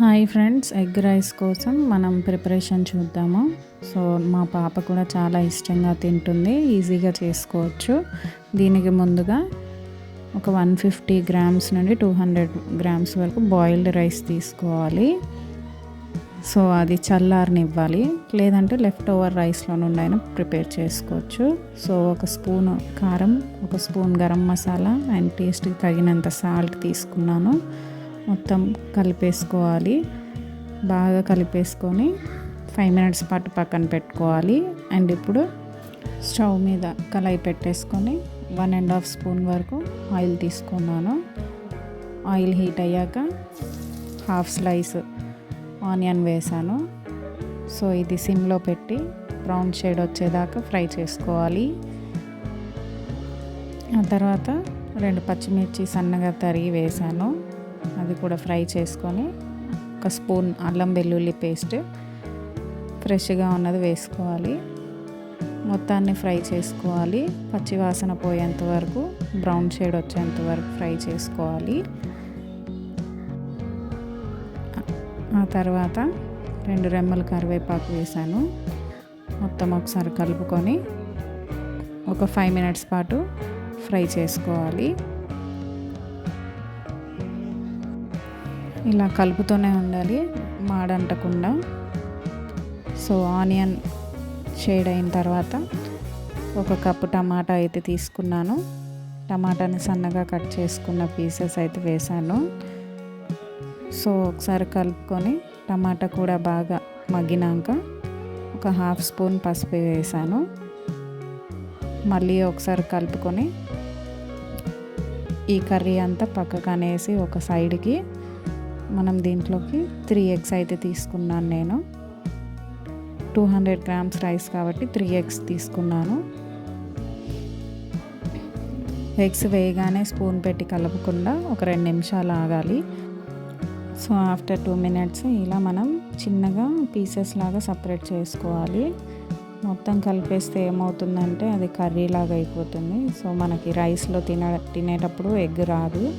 Hi friends egg rice కోసం మనం preparation చూద్దాము? సో మా పాప కూడా చాలా ఇష్టంగా తింటుంది ఈజీగా చేసుకోవచ్చు. దీనికి ముందుగా ఒక వన్ ఫిఫ్టీ గ్రామ్స్ నుండి టూ హండ్రెడ్ గ్రామ్స్ వరకు బాయిల్డ్ రైస్ తీసుకోవాలి. సో అది చల్లారనివ్వాలి. లేదంటే లెఫ్ట్ ఓవర్ రైస్లో నుండి అయినా ప్రిపేర్ చేసుకోవచ్చు. సో ఒక స్పూన్ కారం ఒక స్పూన్ గరం మసాలా అండ్ టేస్ట్కి తగినంత సాల్ట్ తీసుకున్నాను. మొత్తం కలిపేసుకోవాలి. బాగా కలిపేసుకొని ఫైవ్ మినిట్స్ పాటు పక్కన పెట్టుకోవాలి. అండ్ ఇప్పుడు స్టవ్ మీద కళాయి పెట్టేసుకొని వన్ అండ్ హాఫ్ స్పూన్ వరకు ఆయిల్ తీసుకున్నాను. ఆయిల్ హీట్ అయ్యాక హాఫ్ స్లైస్ ఆనియన్ వేసాను. సో ఇది సిమ్లో పెట్టి బ్రౌన్ షేడ్ వచ్చేదాకా ఫ్రై చేసుకోవాలి. ఆ తర్వాత రెండు పచ్చిమిర్చి సన్నగా తరిగి వేసాను. అది కూడా ఫ్రై చేసుకొని ఒక స్పూన్ అల్లం వెల్లుల్లి పేస్ట్ ఫ్రెష్గా ఉన్నది వేసుకోవాలి. మొత్తాన్ని ఫ్రై చేసుకోవాలి. పచ్చివాసన పోయేంత వరకు బ్రౌన్ షేడ్ వచ్చేంత వరకు ఫ్రై చేసుకోవాలి. ఆ తర్వాత రెండు రెమ్మలు కరివేపాకు వేసాను. మొత్తం ఒకసారి కలుపుకొని ఒక ఫైవ్ మినిట్స్ పాటు ఫ్రై చేసుకోవాలి. ఇలా కలుపుతూనే ఉండాలి మాడంటకుండా. సో ఆనియన్ షేడ్ అయిన తర్వాత ఒక కప్పు టమాటా అయితే తీసుకున్నాను. టమాటాని సన్నగా కట్ చేసుకున్న పీసెస్ అయితే వేసాను. సో ఒకసారి కలుపుకొని టమాటా కూడా బాగా మగ్గినాక ఒక హాఫ్ స్పూన్ పసుపు వేసాను. మళ్ళీ ఒకసారి కలుపుకొని ఈ కర్రీ అంతా పక్కకు అనేసి ఒక సైడ్కి మనం దీంట్లోకి త్రీ ఎగ్స్ అయితే తీసుకున్నాను నేను. టూ హండ్రెడ్ గ్రామ్స్ రైస్ కాబట్టి త్రీ ఎగ్స్ తీసుకున్నాను. ఎగ్స్ వేయగానే స్పూన్ పెట్టి కలపకుండా ఒక రెండు నిమిషాలు ఆగాలి. సో ఆఫ్టర్ టూ మినిట్స్ ఇలా మనం చిన్నగా పీసెస్ లాగా సపరేట్ చేసుకోవాలి. మొత్తం కలిపేస్తే ఏమవుతుందంటే అది కర్రీ లాగా అయిపోతుంది. సో మనకి రైస్లో తిన తినేటప్పుడు ఎగ్ రాదు.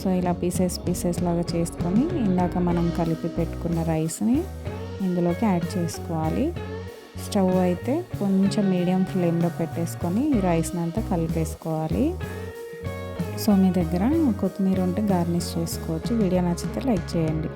సో ఇలా పీసెస్ పీసెస్ లాగా చేసుకొని ఇందాక మనం కలిపి పెట్టుకున్న రైస్ని ఇందులోకి యాడ్ చేసుకోవాలి. స్టవ్ అయితే కొంచెం మీడియం ఫ్లేమ్లో పెట్టేసుకొని ఈ రైస్ని అంతా కలిపేసుకోవాలి. సో మీ దగ్గర కొత్తిమీర ఉంటే గార్నిష్ చేసుకోవచ్చు. వీడియో నచ్చితే లైక్ చేయండి.